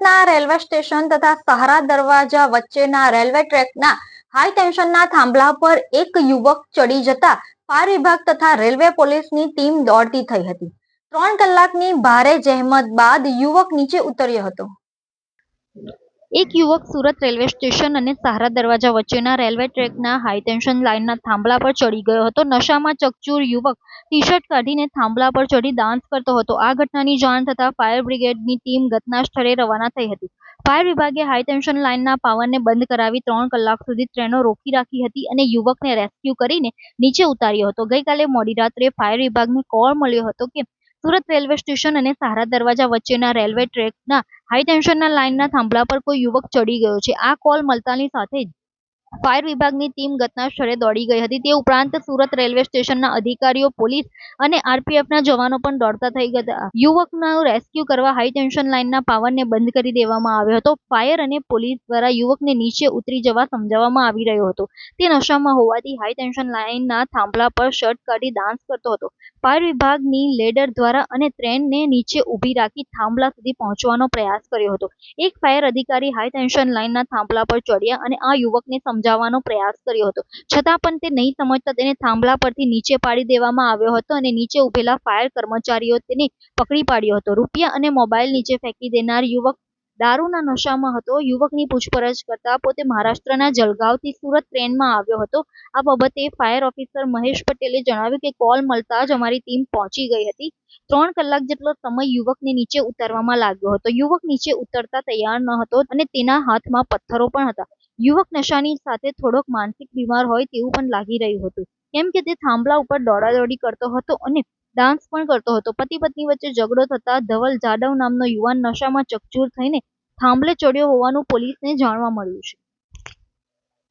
સુરતના railway station તથા સહારા દરવાજા વચ્ચેના રેલવે ટ્રેકના હાઈ ટેન્શનના થાંભલા પર એક યુવક ચડી જતા ફાયર વિભાગ તથા રેલવે પોલીસની ટીમ દોડતી થઈ હતી. ત્રણ કલાકની ભારે જહેમત બાદ યુવક નીચે ઉતર્યો હતો. એક યુવક સુરત રેલવે સ્ટેશન અને સહારા દરવાજા વચ્ચેના રેલવે ટ્રેકના હાઈ ટેન્શન લાઇનના થાંભલા પર ચડી ગયો હતો. નશામાં ચકચૂર યુવક ટી શર્ટ કાઢીને થાંભલા પર ચડી ડાન્સ કરતો હતો. આ ઘટનાની જાણ થતાં ફાયર બ્રિગેડની ટીમ ઘટના સ્થળે રવાના થઈ હતી. ફાયર વિભાગે હાઈ ટેન્શન લાઇનના પાવરને બંધ કરાવી ત્રણ કલાક સુધી ટ્રેનો રોકી રાખી હતી અને યુવકને રેસ્ક્યુ કરીને નીચે ઉતાર્યો હતો. ગઈકાલે મોડી રાત્રે ફાયર વિભાગને કોલ મળ્યો હતો કે સુરત રેલવે સ્ટેશન અને સારા દરવાજા વચ્ચેના રેલવે ટ્રેકના હાઈ ટેન્શનના લાઇનના થાંભલા પર કોઈ યુવક ચડી ગયો છે. આ કોલ મળતાની સાથે જ ફાયર વિભાગની ટીમ ઘટના સ્થળે દોડી ગઈ હતી. તે ઉપરાંત સુરત રેલવે સ્ટેશનના અધિકારીઓ, પોલીસ અને આરપીએફના જવાનો પણ દોડતા થઈ ગયા યુવકનું રેસ્ક્યુ કરવા હાઈ ટેન્શન લાઇનના પાવરને બંધ કરી દેવામાં આવ્યો હતો. ફાયર અને પોલીસ દ્વારા યુવકને નીચે ઉતરી જવા સમજાવવામાં આવી રહ્યો હતો. તે નશામાં હોવાથી હાઈ ટેન્શન લાઇનના થાંભલા પર શર્ટ કાઢી ડાન્સ કરતો હતો. ફાયર વિભાગની લેડર દ્વારા અને ટ્રેનને નીચે ઊભી રાખી થાંભલા સુધી પહોંચવાનો પ્રયાસ કર્યો હતો. એક ફાયર અધિકારી હાઈ ટેન્શન લાઇનના થાંભલા પર ચડ્યા અને આ યુવકને સમજાવવાનો પ્રયાસ કર્યો હતો. છતાં પણ તે નહીં સમજતા તેને થાંભલા પરથી નીચે પાડી દેવામાં આવ્યો હતો અને નીચે ઊભેલા ફાયર કર્મચારીઓ તેને પકડી પાડ્યો હતો. રૂપિયા અને મોબાઈલ નીચે ફેંકી દેનાર યુવક દારૂના નશામાં હતો. યુવકની પૂછપરછ કરતા પોતે મહારાષ્ટ્રના જલગાંવથી સુરત ટ્રેનમાં આવ્યો હતો. આ બાબતે ફાયર ઓફિસર મહેશ પટેલે જણાવ્યું કે કોલ મળતા જ અમારી ટીમ પહોંચી ગઈ હતી. ત્રણ કલાક જેટલો સમય યુવકને નીચે ઉતારવામાં લાગ્યો હતો. યુવક નીચે ઉતરતા તૈયાર ન હતો અને તેના હાથમાં પથ્થરો પણ હતા. યુવક નશાની સાથે થોડોક માનસિક બીમાર હોય તેવું પણ લાગી રહ્યું હતું. કેમ કે તે થાંભલા ઉપર દોડાદોડી કરતો હતો અને ડાન્સ પણ કરતો હતો. પતિ પત્ની વચ્ચે ઝઘડો થતા ધવલ જાદવ નામનો યુવાન નશામાં ચકચૂર થઈને થાંભલે ચડ્યો હોવાનું પોલીસને જાણવા મળ્યું છે.